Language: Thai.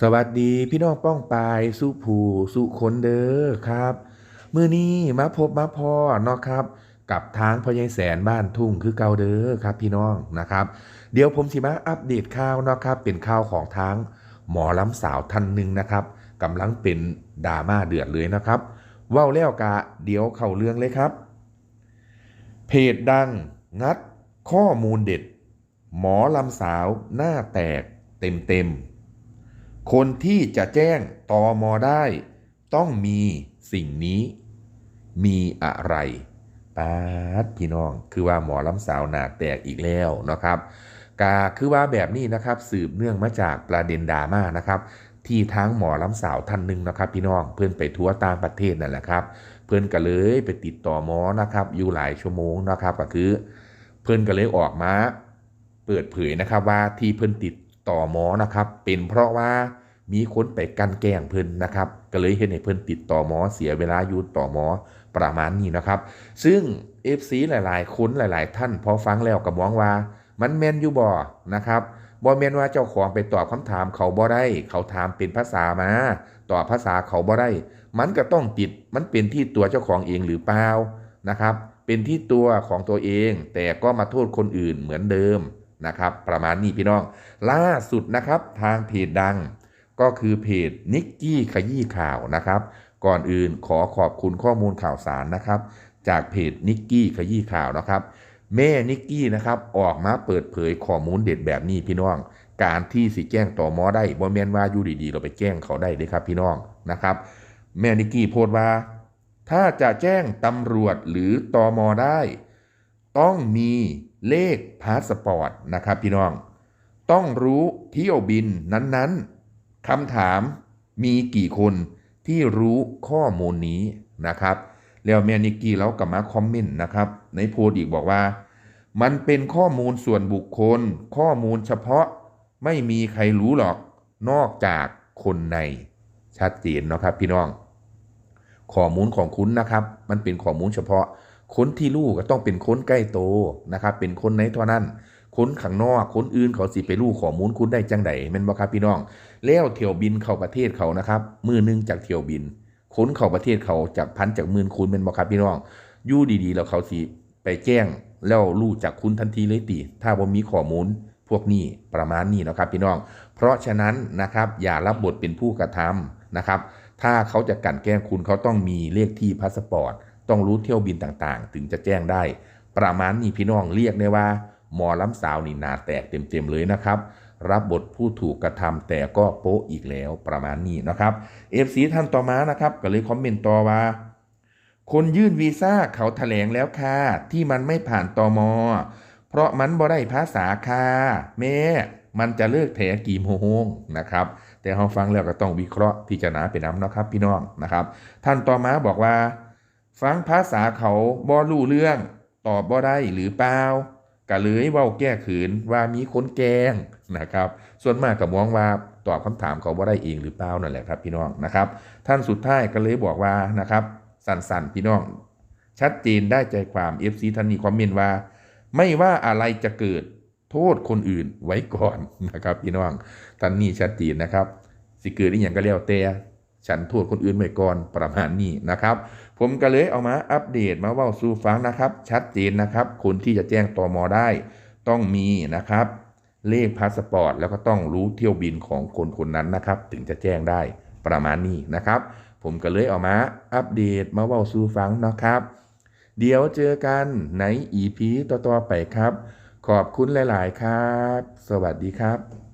สวัสดีพี่น้องป้องปายสุผูสุคนเด้อครับ มื้อนี้มาพบมาพอเนาะครับ กับทางพญายแสนบ้านทุ่งคือเกาเด้อครับพี่น้องนะครับ เดี๋ยวผมสิมาอัปเดตข่าวเนาะครับเป็นข่าวของทางหมอลำสาวท่านหนึ่งนะครับกำลังเป็นดราม่าเดือดเลยนะครับว้าแล้วกะเดี๋ยวเข้าเรื่องเลยครับ เพจดังงัดข้อมูลเด็ด หมอลำสาวหน้าแตกเต็มเต็ม คนที่จะแจ้งตอมอได้ ต้องมีสิ่งนี้ มีอะไรปาดพี่น้อง คือว่าหมอลำสาวหนาแตกอีกแล้วนะครับกาคือว่าแบบนี้นะครับสืบเนื่องมาจากประเด็นดราม่านะครับ ที่ทั้งหมอลำสาวท่านหนึ่งนะครับ พี่น้องเพื่อนไปทัวร์ต่างประเทศนั่นแหละครับ เพื่อนก็เลยไปติดต่อหมอนะครับอยู่หลายชั่วโมงนะครับก็คือ เพื่อนก็เลยออกมา เปิดเผยนะครับว่าที่เพื่อนติด ต่อหมอนะครับเป็นเพราะว่ามีคนไปกันแกล้งเพื่อนนะครับก็เลยเห็นให้เพื่อนติดต่อหมอเสียเวลาอยู่ต่อหมอประมาณนี้นะครับ ซึ่ง FC หลายๆ คนหลาย ๆ ท่านพอฟังแล้วก็มองว่า มันแมนอยู่บ่นะครับบ่แมนว่าเจ้าของไปตอบคำถามเขาบ่ได้ เขาถามเป็นภาษามาตอบภาษาเขาบ่ได้ มันก็ต้องติดมันเป็นที่ตัวเจ้าของเองหรือเปล่านะครับ เป็นที่ตัวของตัวเองแต่ก็มาโทษคนอื่นเหมือนเดิม นะครับ ประมาณนี้พี่น้อง ล่าสุดนะครับทางเพจดัง ก็คือเพจนิกกี้ขยี้ข่าวนะครับ ก่อนอื่นขอขอบคุณข้อมูลข่าวสารนะครับ จากเพจนิกกี้ขยี้ข่าวนะครับ แม่นิกกี้นะครับออกมาเปิดเผยข้อมูลเด็ดแบบนี้พี่น้อง การที่สิแจ้งต่อมอได้บ่แม่นว่าอยู่ดีๆ เราไปแจ้งเขาได้เลยครับพี่น้องนะครับ แม่นิกกี้โพสต์ว่าถ้าจะแจ้งตำรวจหรือตอมอได้ ต้องมี เลขพาสปอร์ตนะครับพี่น้อง ต้องรู้เที่ยวบินนั้นๆคำถามมีกี่คนที่รู้ข้อมูลนี้นะครับ แล้วแมนิกี้แล้วกลับมาคอมเมนต์นะครับ ในโพสอีกบอกว่า มันเป็นข้อมูลส่วนบุคคล ข้อมูลเฉพาะไม่มีใครรู้หรอกนอกจากคนในชัดเจนนะครับพี่น้องข้อมูลของคุณนะครับ มันเป็นข้อมูลเฉพาะ คนที่รู้ก็ต้องเป็นคนใกล้โตนะครับ เป็นคนในเท่านั้น คนข้างนอก คนอื่นเขาสิไปรู้ข้อมูลคุณได้จังใดแม่นบ่ครับพี่น้อง แล้วเที่ยวบินเข้าประเทศเขานะครับ มือหนึงจากเที่ยวบิน คนเข้าประเทศเขาจากพันจากหมื่นคุณเป็นบ่ครับพี่น้องอยู่ดีๆแล้วเขาสิไปแจ้งแล้วรู้จากคุณทันทีเลยติถ้าบ่ามีข้อมูลพวกนี้ประมาณนี้นะครับพี่น้อง เพราะฉะนั้นนะครับอย่ารับบทเป็นผู้กระทำนะครับ ถ้าเขาจะกันแกล้งคุณเขาต้องมีเลขที่พาสปอร์ต ต้องรู้เที่ยวบินต่างๆ ถึงจะแจ้งได้ ประมาณนี้พี่น้องเรียกได้ว่าหมอล้ำสาวนี่นาแตกเต็มๆเลยนะครับ รับบทผู้ถูกกระทำแต่ก็โป๊ะอีกแล้วประมาณนี้นะครับเอฟซีท่านต่อมานะครับ ก็เลยคอมเมนต์ต่อว่า คนยื่นวีซ่าเขาแถลงแล้วค่ะที่มันไม่ผ่านตอมอเพราะมันบ่ได้ภาษาค่ะแม่มันจะเลิกแถกี่โมงนะครับ แต่เราฟังแล้วก็ต้องวิเคราะห์พิจารณาไปน้ำนะครับ พี่น้องนะครับ ท่านต่อมาบอกว่า ฟังภาษาเขาบ่รู้เรื่อง ตอบบ่ได้หรือเปล่าก็เลยเว้าแก้ขืนว่ามีคนแกงนะครับ ส่วนมากกับมองว่าตอบคำถามเขาบ่ได้เองหรือเปล่านั่นแหละครับพี่น้องนะครับ ท่านสุดท้ายก็เลยบอกว่านะครับ สั่นๆพี่น้อง ชัดเจนได้ใจความ FC ท่านนี้คอมเมนต์ว่า ไม่ว่าอะไรจะเกิดโทษคนอื่นไว้ก่อนนะครับ พี่น้องท่านนี้ชัดเจนนะครับ สิเกิดอีกอย่างก็แล้วแต่ฉันโทษคนอื่นไว้ก่อนประมาณนี้นะครับ ผมก็เลยเอามาอัปเดตมาเว่าสู่ฟังนะครับ ชัดเจนนะครับ คนที่จะแจ้งตอมอได้ ต้องมีนะครับ เลขพาสปอร์ตแล้วก็ต้องรู้เที่ยวบินของคนคนนั้นนะครับ ถึงจะแจ้งได้ประมาณนี้นะครับ ผมก็เลยเอามาอัปเดตมาเว่าสู่ฟังนะครับ เดี๋ยวเจอกันใน EP ต่อๆไปครับ ขอบคุณหลาย ๆ ครับ สวัสดีครับ